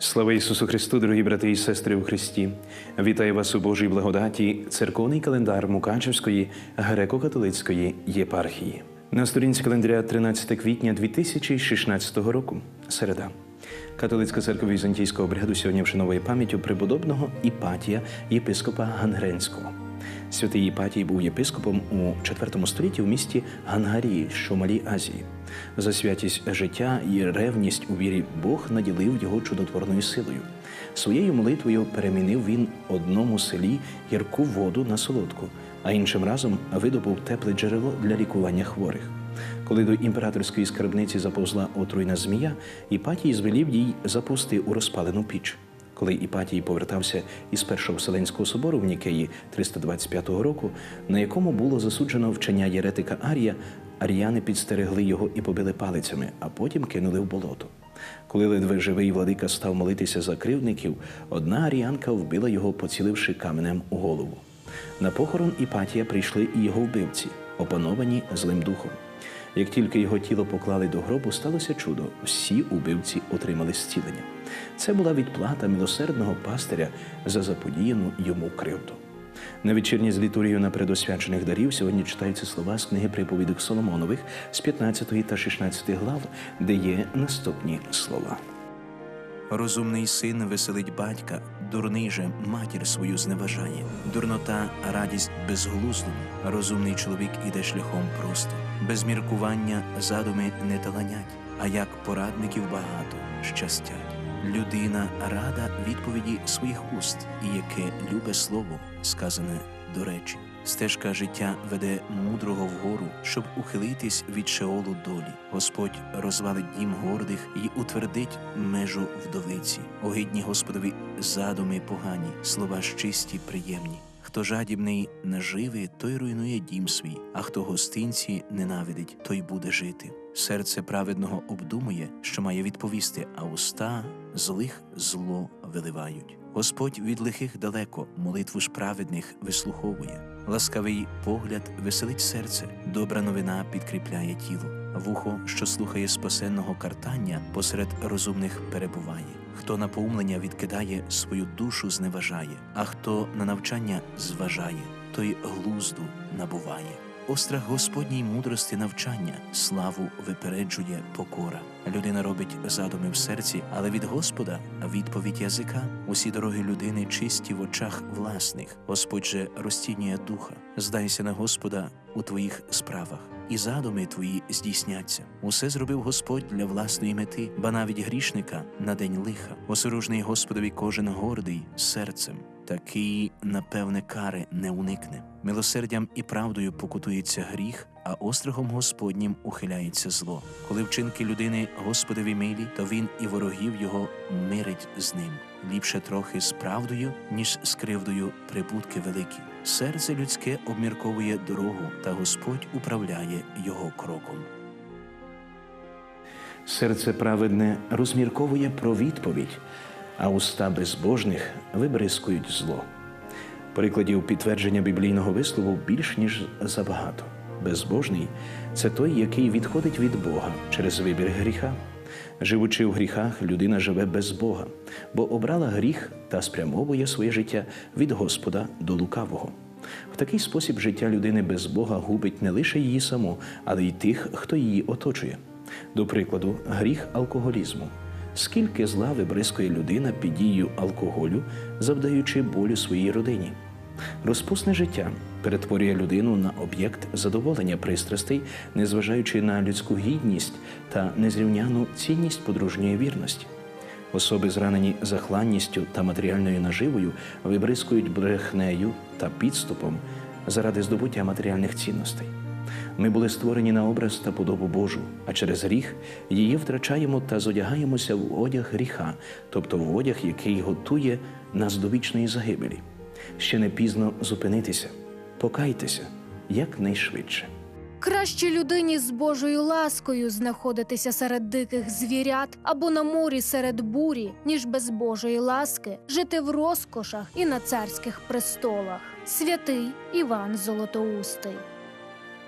Слава Ісусу Христу, дорогі брати і сестри у Христі! Вітаю вас у Божій благодаті, церковний календар Мукачевської греко-католицької єпархії. На сторінці календаря 13 квітня 2016 року. Середа. Католицька церква візантійського обряду сьогодні вшановує пам'яттю преподобного Іпатія єпископа Гангренського. Святий Іпатій був єпископом у IV столітті в місті Гангарії, що в Малій Азії. За святість життя і ревність у вірі Бог наділив його чудотворною силою. Своєю молитвою перемінив він одному селі гірку воду на солодку, а іншим разом видобув тепле джерело для лікування хворих. Коли до імператорської скарбниці заповзла отруйна змія, Іпатій звелів їй запусти у розпалену піч. Коли Іпатій повертався із першого Вселенського собору в Нікеї 325 року, на якому було засуджено вчення єретика Арія, аріяни підстерегли його і побили палицями, а потім кинули в болото. Коли ледве живий владика став молитися за кривдників, одна аріянка вбила його, поціливши каменем у голову. На похорон Іпатія прийшли і його вбивці, опановані злим духом. Як тільки його тіло поклали до гробу, сталося чудо. Всі убивці отримали зцілення. Це була відплата милосердного пастиря за заподіяну йому кривду. На вечірні з літурією на предосвячених дарів сьогодні читаються слова з книги приповідок Соломонових з 15 та 16 глав, де є наступні слова. Розумний син веселить батька, дурний же матір свою зневажає. Дурнота радість безглуздому, розумний чоловік іде шляхом просто. Без міркування задуми не таланять, а як порадників багато щастять. Людина рада відповіді своїх уст, і яке любе слово, сказане до речі. Стежка життя веде мудрого вгору, щоб ухилитись від шеолу долі. Господь розвалить дім гордих і утвердить межу вдовиці. Огидні Господові задуми погані, слова ж чисті, приємні. Хто жадібний наживи, той руйнує дім свій, а хто гостинці ненавидить, той буде жити. Серце праведного обдумує, що має відповісти, а уста злих зло виливають. Господь від лихих далеко, молитву ж праведних вислуховує. Ласкавий погляд веселить серце, добра новина підкріпляє тіло. Вухо, що слухає спасенного картання, посеред розумних перебуває. Хто на поумлення відкидає, свою душу зневажає, а хто на навчання зважає, той глузду набуває. Острах Господній мудрості навчання, славу випереджує покора. Людина робить задуми в серці, але від Господа відповідь язика. Усі дороги людини чисті в очах власних. Господь же розцінює духа. Здайся на Господа у твоїх справах, і задуми твої здійсняться. Усе зробив Господь для власної мети, ба навіть грішника на день лиха. Осоружний Господові кожен гордий серцем. Такий, напевне, кари не уникне. Милосердям і правдою покутується гріх, а острахом Господнім ухиляється зло. Коли вчинки людини Господові милі, то він і ворогів його мирить з ним. Ліпше трохи з правдою, ніж з кривдою прибутки великі. Серце людське обмірковує дорогу, та Господь управляє його кроком. Серце праведне розмірковує про відповідь, а уста безбожних вибризкують зло. Прикладів підтвердження біблійного вислову більш ніж забагато. Безбожний це той, який відходить від Бога через вибір гріха. Живучи в гріхах, людина живе без Бога, бо обрала гріх та спрямовує своє життя від Господа до лукавого. В такий спосіб життя людини без Бога губить не лише її саму, але й тих, хто її оточує. До прикладу, гріх алкоголізму. Скільки зла вибризкує людина під дією алкоголю, завдаючи болю своїй родині. Розпусне життя перетворює людину на об'єкт задоволення пристрастей, незважаючи на людську гідність та незрівняну цінність подружньої вірності. Особи, зранені захланністю та матеріальною наживою, вибризкують брехнею та підступом заради здобуття матеріальних цінностей. Ми були створені на образ та подобу Божу, а через гріх її втрачаємо та зодягаємося в одяг гріха, тобто в одяг, який готує нас до вічної загибелі. Ще не пізно зупинитися, покайтеся якнайшвидше. Краще людині з Божою ласкою знаходитися серед диких звірят або на морі серед бурі, ніж без Божої ласки жити в розкошах і на царських престолах. Святий Іван Золотоустий.